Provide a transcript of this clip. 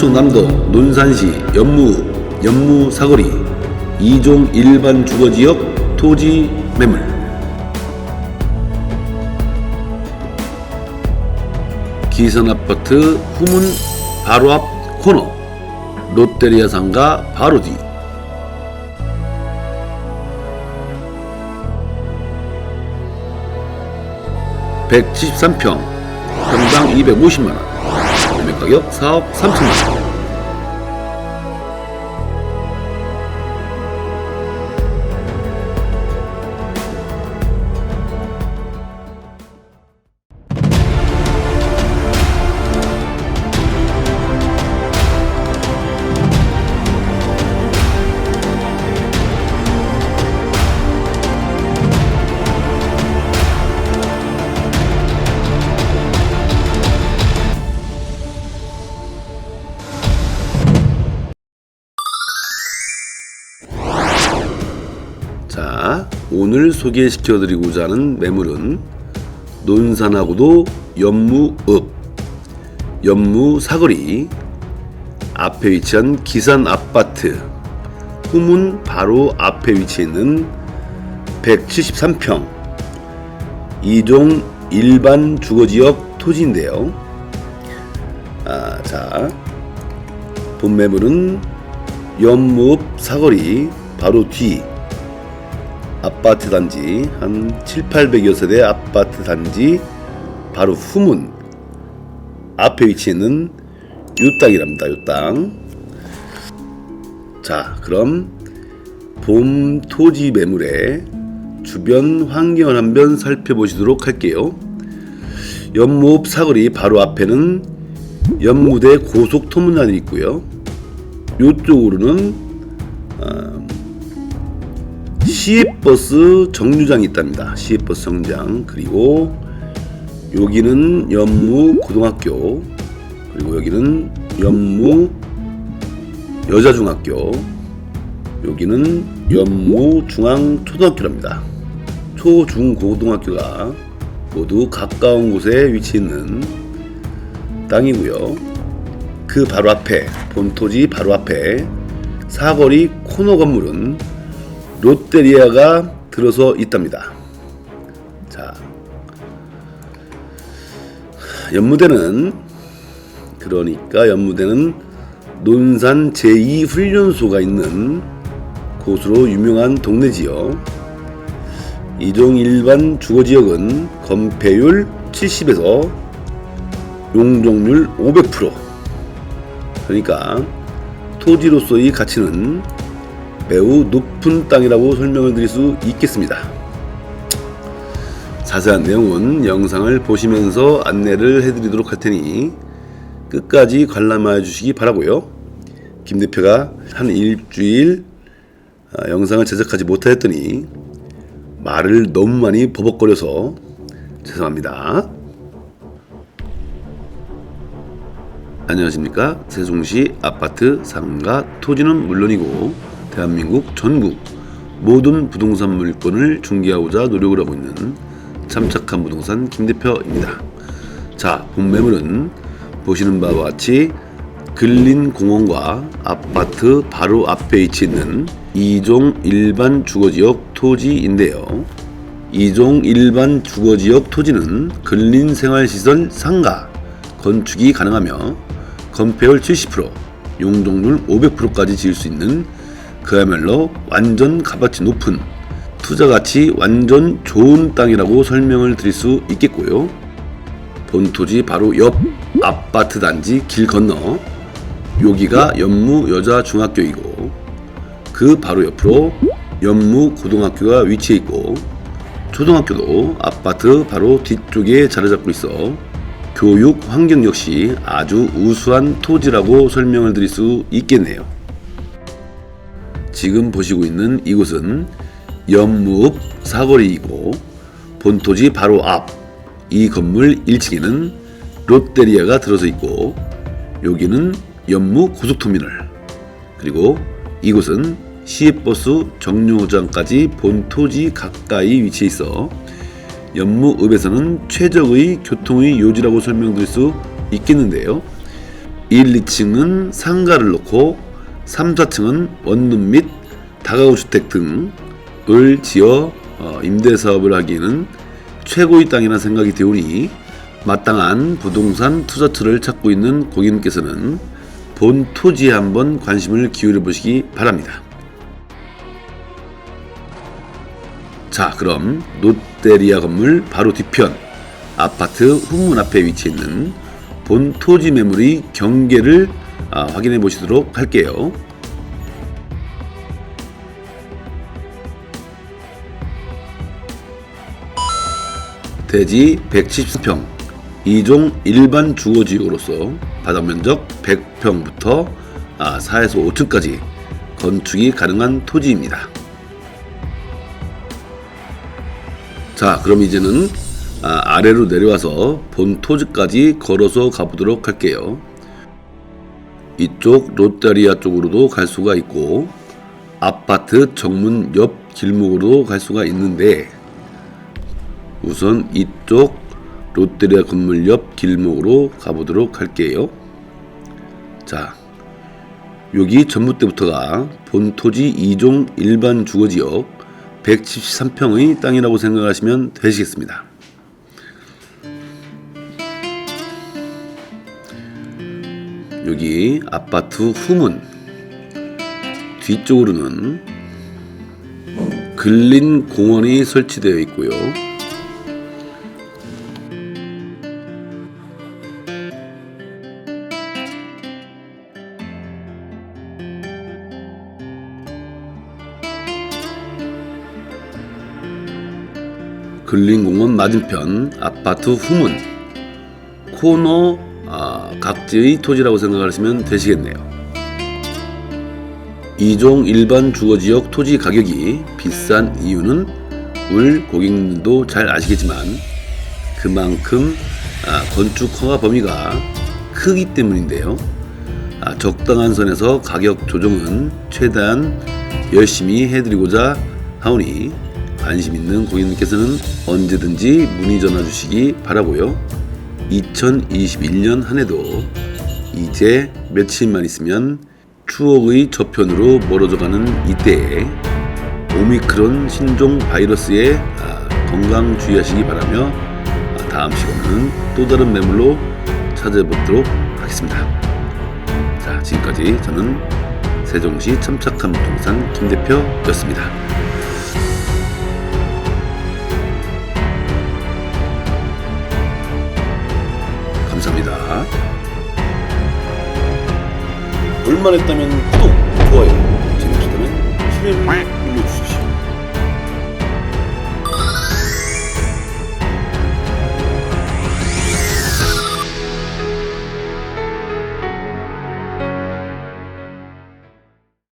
충청남도 논산시 연무 연무 사거리 2종 일반 주거지역 토지 매물. 기선아파트 후문 바로 앞 코너. 롯데리아 상가 바로 뒤. (173평) 평당 (250만원) 매매 가 격 (4억 3천만 오늘 소개시켜 드리고자 하는 매물은 논산하고도 연무읍, 연무 사거리, 앞에 위치한 기산 아파트, 후문 바로 앞에 위치해 있는 173평, 2종 일반 주거지역 토지인데요. 아, 자, 본 매물은 연무읍 사거리 바로 뒤 아파트 단지 한 7, 800여 세대 아파트 단지 바로 후문 앞에 위치해 있는 요 땅이랍니다. 요 땅. 자, 그럼 봄 토지 매물의 주변 환경을 한번 살펴보시도록 할게요. 연무읍 사거리 바로 앞에는 연무대 고속 터미널이 있고요. 요쪽으로는 시외버스 정류장이 있답니다. 시외버스 정류장 그리고 여기는 연무 고등학교 그리고 여기는 연무 여자중학교 여기는 연무 중앙초등학교랍니다. 초, 중, 고등학교가 모두 가까운 곳에 위치해 있는 땅이고요. 그 바로 앞에 본토지 바로 앞에 사거리 코너 건물은 롯데리아가 들어서 있답니다. 자, 연무대는 그러니까 연무대는 논산 제2훈련소가 있는 곳으로 유명한 동네지요. 이종 일반 주거지역은 건폐율 70에서 용적률 500% 그러니까 토지로서의 가치는 매우 높은 땅이라고 설명을 드릴 수 있겠습니다. 자세한 내용은 영상을 보시면서 안내를 해드리도록 할 테니 끝까지 관람해 주시기 바라고요. 김 대표가 한 일주일 아, 영상을 제작하지 못하였더니 말을 너무 많이 버벅거려서 죄송합니다. 안녕하십니까. 세종시 아파트 상가 토지는 물론이고 대한민국 전국 모든 부동산 물건을 중개하고자 노력을 하고 있는 참착한 부동산 김 대표입니다. 자, 본 매물은 보시는 바와 같이 근린 공원과 아파트 바로 앞에 위치해 있는 2종 일반 주거지역 토지인데요. 2종 일반 주거지역 토지는 근린 생활시설 상가 건축이 가능하며 건폐율 70%, 용적률 500%까지 지을 수 있는 그야말로 완전 값어치 높은 투자 가치 완전 좋은 땅이라고 설명을 드릴 수 있겠고요. 본토지 바로 옆 아파트 단지 길 건너 여기가 연무 여자 중학교이고 그 바로 옆으로 연무 고등학교가 위치해 있고 초등학교도 아파트 바로 뒤쪽에 자리 잡고 있어 교육 환경 역시 아주 우수한 토지라고 설명을 드릴 수 있겠네요. 지금 보시고 있는 이곳은 연무읍 사거리이고 본토지 바로 앞 이 건물 1층에는 롯데리아가 들어서 있고 여기는 연무 고속터미널 그리고 이곳은 시외버스 정류장까지 본토지 가까이 위치해 있어 연무읍에서는 최적의 교통의 요지라고 설명드릴 수 있겠는데요. 1, 2층은 상가를 놓고 3, 4층은 원룸 및 다가구 주택 등을 지어 어, 임대 사업을 하기에는 최고의 땅이라 생각이 되오니 마땅한 부동산 투자처를 찾고 있는 고객님께서는 본 토지에 한번 관심을 기울여 보시기 바랍니다. 자, 그럼 롯데리아 건물 바로 뒤편 아파트 후문 앞에 위치해 있는 본 토지 매물의 경계를 아, 확인해 보시도록 할게요. 대지 170평 2종 일반 주거지역으로서 바닥 면적 100평부터 아, 4에서 5층까지 건축이 가능한 토지입니다. 자, 그럼 이제는 아, 래로 내려와서 본 토지까지 걸어서 가보도록 할게요. 이쪽 롯데리아 쪽으로도 갈 수가 있고 아파트 정문 옆 길목으로 갈 수가 있는데 우선 이쪽 롯데리아 건물 옆 길목으로 가보도록 할게요. 자, 여기 전봇대부터가 본 토지 2종 일반 주거지역 173평의 땅이라고 생각하시면 되시겠습니다. 여기 아파트 후문 뒤쪽으로는 근린 공원이 설치되어 있고요. 근린공원 맞은편 아파트 후문 코너 아, 각지의 토지라고 생각하시면 되시겠네요. 이종 일반 주거지역 토지 가격이 비싼 이유는 울 고객님도 잘 아시겠지만 그만큼 아, 건축 허가 범위가 크기 때문인데요. 아, 적당한 선에서 가격 조정은 최대한 열심히 해드리고자 하오니 관심 있는 고객님께서는 언제든지 문의 전화 주시기 바라고요. 2021년 한 해도 이제 며칠만 있으면 추억의 저편으로 멀어져가는 이때에 오미크론 신종 바이러스에 아, 건강 주의하시기 바라며 아, 다음 시간에는 또 다른 매물로 찾아뵙도록 하겠습니다. 자, 지금까지 저는 세종시 첨착한 부동산 김 대표였습니다. 볼만했다면 구독,